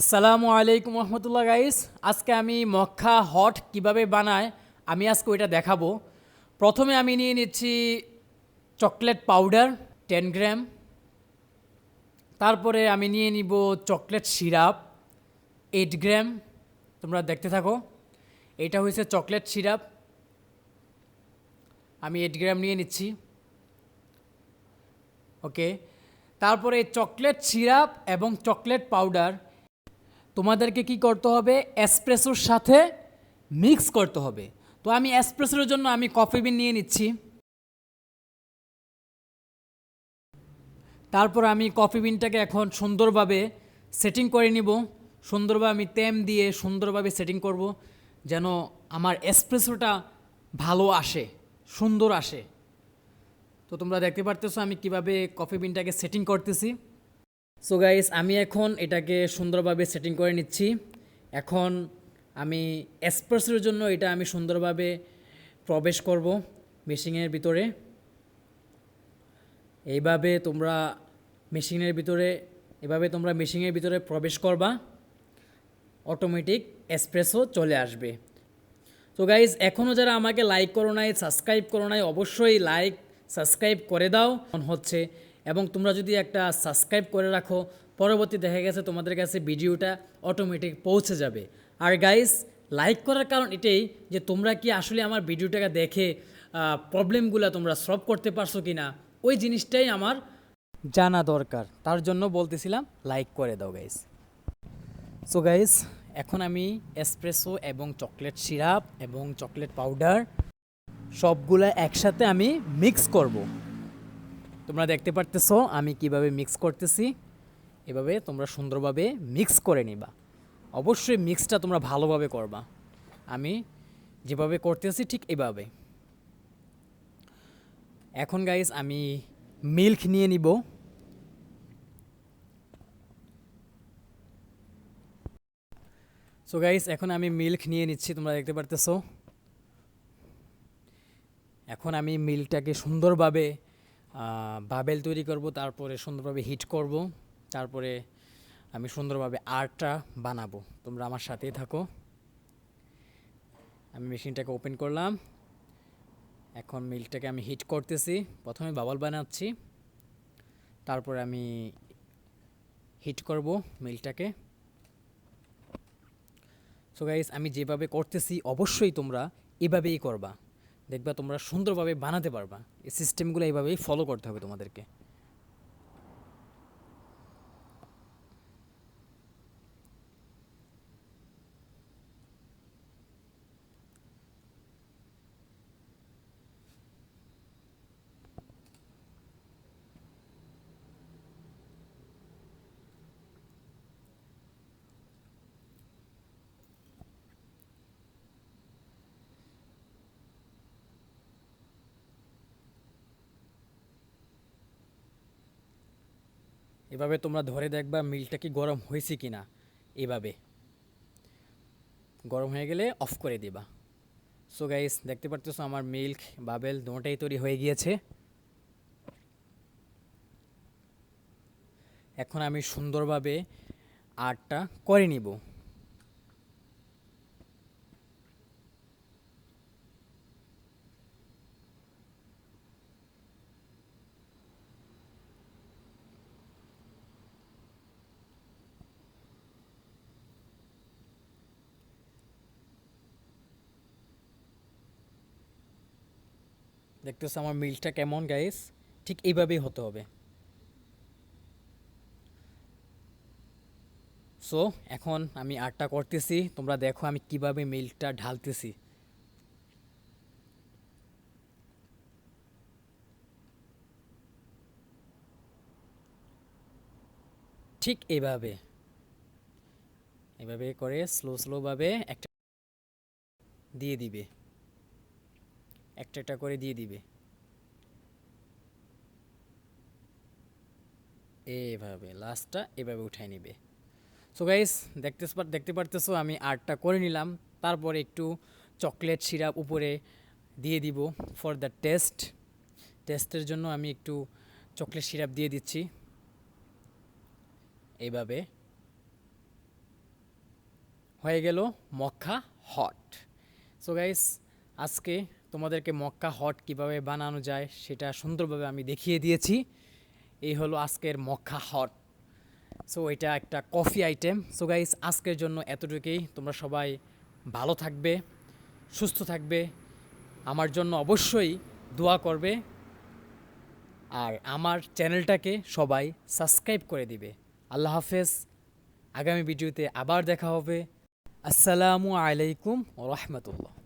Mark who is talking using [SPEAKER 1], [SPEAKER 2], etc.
[SPEAKER 1] আসসালামু আলাইকুম রহমতুল্লাহ গাইস আজকে আমি মক্কা হট কীভাবে বানায়, আমি আজকে ওইটা দেখাবো। প্রথমে আমি নিয়ে নিচ্ছি চকলেট পাউডার টেন গ্রাম তারপরে আমি নিয়ে নিব চকলেট সিরাপ এইট গ্রাম তোমরা দেখতে থাকো, এটা হয়েছে চকলেট সিরাপ। আমি এইট গ্রাম নিয়ে নিচ্ছি। ওকে তারপরে চকলেট সিরাপ এবং চকলেট পাউডার। তোমাদেরকে কি করতে হবে? এসপ্রেসোর সাথে মিক্স করতে হবে। তো আমি এসপ্রেসোর জন্য আমি কফি বিন নিয়ে নিচ্ছি। তারপর আমি কফি বিনটাকে এখন সুন্দরভাবে সেটিং করে নিব। সুন্দরভাবে আমি তেম দিয়ে সুন্দরভাবে সেটিং করব যেন আমার এসপ্রেসোটা ভালো আসে, সুন্দর আসে। তো তোমরা দেখতে পারতেছো আমি কীভাবে কফি বিনটাকে সেটিং করতেছি। সো গাইস আমি এখন এটাকে সুন্দরভাবে সেটিং করে নিচ্ছি। এখন আমি এসপ্রেসোর জন্য এটা আমি সুন্দরভাবে প্রবেশ করব মেশিনের ভিতরে। এইভাবে তোমরা মেশিনের ভিতরে এভাবে তোমরা মেশিনের ভিতরে প্রবেশ করবা অটোমেটিক এসপ্রেসো চলে আসবে। তো গাইজ এখনও যারা আমাকে লাইক করো নাই সাবস্ক্রাইব করো নাই, অবশ্যই লাইক সাবস্ক্রাইব করে দাও। হচ্ছে এবং তোমরা যদি একটা সাবস্ক্রাইব করে রাখো, পরবর্তী দেখা গেছে তোমাদের কাছে ভিডিওটা অটোমেটিক পৌঁছে যাবে। আর গাইস লাইক করার কারণ এটাই যে তোমরা কি আসলে আমার ভিডিওটাকে দেখে প্রবলেমগুলো তোমরা সলভ করতে পারছ কি না ওই জিনিসটাই আমার জানা দরকার। তার জন্য বলতেছিলাম লাইক করে দাও গাইস সো গাইস এখন আমি এসপ্রেসো এবং চকলেট সিরাপ এবং চকলেট পাউডার সবগুলা একসাথে আমি মিক্স করব। তোমরা দেখতে পারতেছো, আমি কীভাবে মিক্স করতেছি। এভাবে তোমরা সুন্দরভাবে মিক্স করে নিবা। অবশ্যই মিক্সটা তোমরা ভালোভাবে করবা। আমি যেভাবে করতেছি ঠিক এভাবে। এখন গাইস আমি মিল্ক নিয়ে নিব। সো গাইস এখন আমি মিল্ক নিয়ে নিচ্ছি, তোমরা দেখতে পারতেছো। এখন আমি মিল্কটাকে সুন্দরভাবে বাবেল তৈরি করব, তারপরে সুন্দরভাবে হিট করব, তারপরে আমি সুন্দরভাবে আর্টটা বানাবো। তোমরা আমার সাথেই থাকো। আমি মেশিনটাকে ওপেন করলাম। এখন মিল্কটাকে আমি হিট করতেছি। প্রথমে বাবল বানাচ্ছি। তারপরে আমি হিট করব মিল্কটাকে সো গাইস আমি যেভাবে করতেছি, অবশ্যই তোমরা এভাবেই করবা। দেখবা তোমরা সুন্দরভাবে বানাতে পারবা। এই সিস্টেমগুলো এইভাবেই ফলো করতে হবে তোমাদেরকে। এভাবে তোমরা ধরে দেখবা মিলটা কি গরম হয়েছে কি না। এভাবে। গরম হয়ে গেলে অফ করে দিবা। সো গাইস দেখতে পারতেছো আমার মিল্ক বাবেল দুটাই তৈরি হয়ে গিয়েছে। এখন আমি সুন্দরভাবে আর্টটা করে নিব। দেখতেছো আমার মিলটা কেমন গাইস ঠিক এইভাবেই হতে হবে। সো এখন আমি আটটা করতেছি। তোমরা দেখো আমি কীভাবে মিল্কটা ঢালতেছি। ঠিক এইভাবে। এভাবে করে স্লো স্লোভাবে একটা দিয়ে দিবে। একটা একটা করে দিয়ে দিবে। এভাবে লাস্টটা এভাবে উঠাই নিবে। সো গাইস দেখতে দেখতে পারতেছো, আমি আর্টটা করে নিলাম। তারপরে একটু চকলেট সিরাপ উপরে দিয়ে দিব ফর দ্য টেস্ট টেস্টের জন্য আমি একটু চকলেট সিরাপ দিয়ে দিচ্ছি। এইভাবে হয়ে গেল মক্কা হট সো গাইস আজকে তোমাদেরকে মক্কা হট কীভাবে বানানো যায় সেটা সুন্দরভাবে আমি দেখিয়ে দিয়েছি। এই হলো আজকের মক্কা হট। সো এটা একটা কফি আইটেম সো গাইস আজকের জন্য এতটুকুই। তোমরা সবাই ভালো থাকবে, সুস্থ থাকবে। আমার জন্য অবশ্যই দোয়া করবে। আর আমার চ্যানেলটাকে সবাই সাবস্ক্রাইব করে দিবে। আল্লাহ হাফেজ। আগামী ভিডিওতে আবার দেখা হবে। আসসালামু আলাইকুম রহমতুল্লাহ।